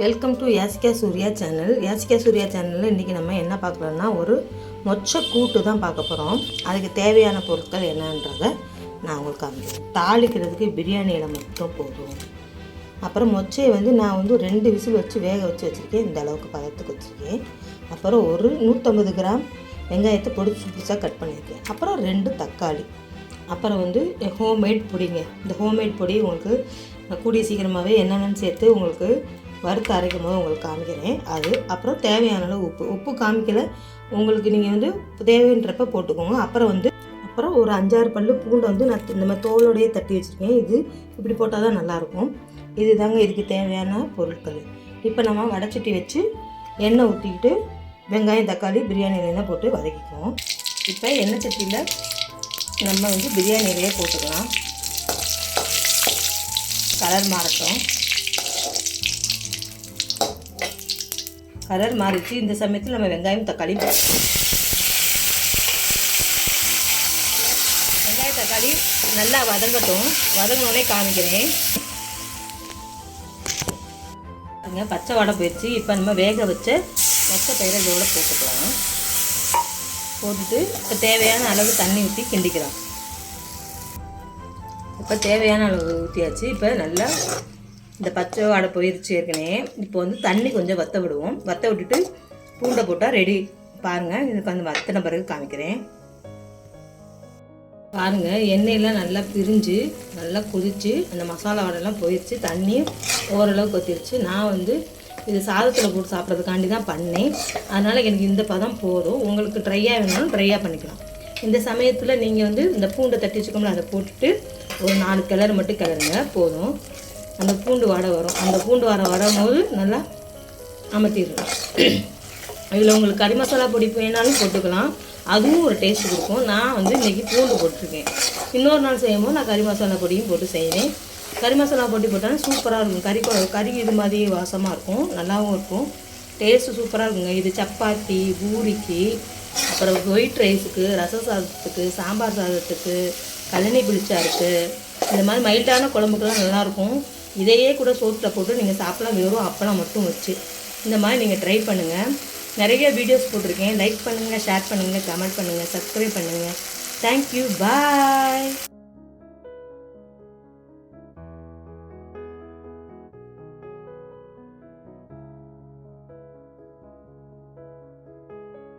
Welcome to Yasika Surya channel Yasika Surya சேனலில் இன்றைக்கி நம்ம என்ன பார்க்குறோன்னா ஒரு மொச்சை கூட்டு தான் பார்க்க போகிறோம் அதுக்கு தேவையான பொருட்கள் என்னன்றதை நான் உங்களுக்கு காமிக்கிறேன். தாளிக்கிறதுக்கு பிரியாணியில் மட்டும் போதும். அப்புறம் மொச்சையை வந்து நான் வந்து ரெண்டு விசில் வச்சு வேக வச்சு வச்சுருக்கேன். இந்த அளவுக்கு பதத்துக்கு வச்சுருக்கேன். அப்புறம் ஒரு நூற்றம்பது கிராம் வெங்காயத்தை பொடிச்சு புதுசாக கட் பண்ணியிருக்கேன். அப்புறம் ரெண்டு தக்காளி. அப்புறம் வந்து ஹோம்மேட் பொடிங்க. இந்த ஹோம்மேட் பொடி உங்களுக்கு கூடிய சீக்கிரமாகவே என்னென்னு சேர்த்து உங்களுக்கு வறுத்து அரைக்கும் போது உங்களுக்கு காமிக்கிறேன். அது அப்புறம் தேவையான அளவு உப்பு. உப்பு காமிக்கல. உங்களுக்கு நீங்கள் வந்து தேவைன்றப்ப போட்டுக்கோங்க. அப்புறம் வந்து அப்புறம் ஒரு அஞ்சாறு பல் பூண்டை வந்து நான் இந்த மாதிரி தோலோடையே தட்டி வச்சுருக்கேன். இது இப்படி போட்டால் தான் நல்லாயிருக்கும். இது தாங்க இதுக்கு தேவையான பொருட்கள். இப்போ நம்ம வடைச்சட்டி வச்சு எண்ணெய் ஊற்றிக்கிட்டு வெங்காயம் தக்காளி பிரியாணி எண்ணெய் போட்டு வதக்கிக்குவோம். இப்போ எண்ணெய் சட்டியில் நம்ம வந்து பிரியாணி போட்டுக்கலாம். கலர் மாறட்டும். கலர் மாறிச்சு இந்த சமயத்தில் நம்ம வெங்காயம் தக்காளி வெங்காய தக்காளி நல்லா வதங்கட்டும். வதங்கினோடனே காமிக்கிறேன். பச்சை வடை போயிடுச்சு. இப்போ நம்ம வேக வச்ச மொத்த பயிரை இதோட போட்டுக்கலாம். போட்டுட்டு இப்போ தேவையான அளவு தண்ணி ஊற்றி கிண்டிக்கலாம். இப்போ தேவையான அளவு ஊற்றியாச்சு இப்போ நல்லா இந்த பச்சை வாடை போயிருச்சு ஏற்கனவே. இப்போ வந்து தண்ணி கொஞ்சம் வத்த விடுவோம். வத்த விட்டுட்டு பூண்டை போட்டால் ரெடி பாருங்கள் இதுக்கு அந்த வத்தின பிறகு காமிக்கிறேன். பாருங்கள் எண்ணெயெல்லாம் நல்லா பிரிஞ்சு நல்லா கொதிச்சு அந்த மசாலா வாடைலாம் போயிடுச்சு தண்ணி ஓரளவு கொத்திருச்சு. நான் வந்து இது சாதத்தில் போட்டு சாப்பிட்றதுக்காண்டி தான் பண்ணேன். அதனால் எனக்கு இந்த பதம் போதும். உங்களுக்கு ட்ரையாக வேணாலும் ட்ரையாக பண்ணிக்கலாம். இந்த சமயத்தில் நீங்கள் வந்து இந்த பூண்டை தட்டி வச்சுக்கோங்களா அதை போட்டுட்டு ஒரு நாலு கிளறு மட்டும் கிளறுங்க. போதும். அந்த பூண்டு வாடை வரும். அந்த பூண்டு வாடை வரும்போது நல்லா அமர்த்திடலாம். இதில் உங்களுக்கு கறி மசாலா பொடி வேணாலும் போட்டுக்கலாம். அதுவும் ஒரு டேஸ்ட் கொடுக்கும். நான் வந்து இன்றைக்கி பூண்டு போட்டிருக்கேன். இன்னொரு நாள் செய்யும்போது நான் கறி மசாலா பொடியும் போட்டு செய்வேன். கறி மசாலா பொடி போட்டாலும் சூப்பராக இருக்கும். கறி கறி இது மாதிரி வாசமாக இருக்கும். நல்லாவும் இருக்கும். டேஸ்ட்டு சூப்பராக இருக்குங்க. இது சப்பாத்தி பூரிக்கு அப்புறம் ஒயிட் ரைஸுக்கு ரச சாதத்துக்கு சாம்பார் சாதத்துக்கு கழனி பிடிச்சாருக்கு இந்த மாதிரி மைல்டான குழம்புக்கெல்லாம் நல்லாயிருக்கும். இதையே கூட சோத்தில் போட்டு நீங்கள் சாப்பிடலாம். வெறும் அப்பளம் மட்டும் வச்சு. இந்த மாதிரி நீங்கள் ட்ரை பண்ணுங்கள் நிறைய வீடியோஸ் போட்டிருக்கேன். லைக் பண்ணுங்கள் ஷேர் பண்ணுங்கள் கமெண்ட் பண்ணுங்கள் சப்ஸ்கிரைப் பண்ணுங்கள் தேங்க்யூ பாய்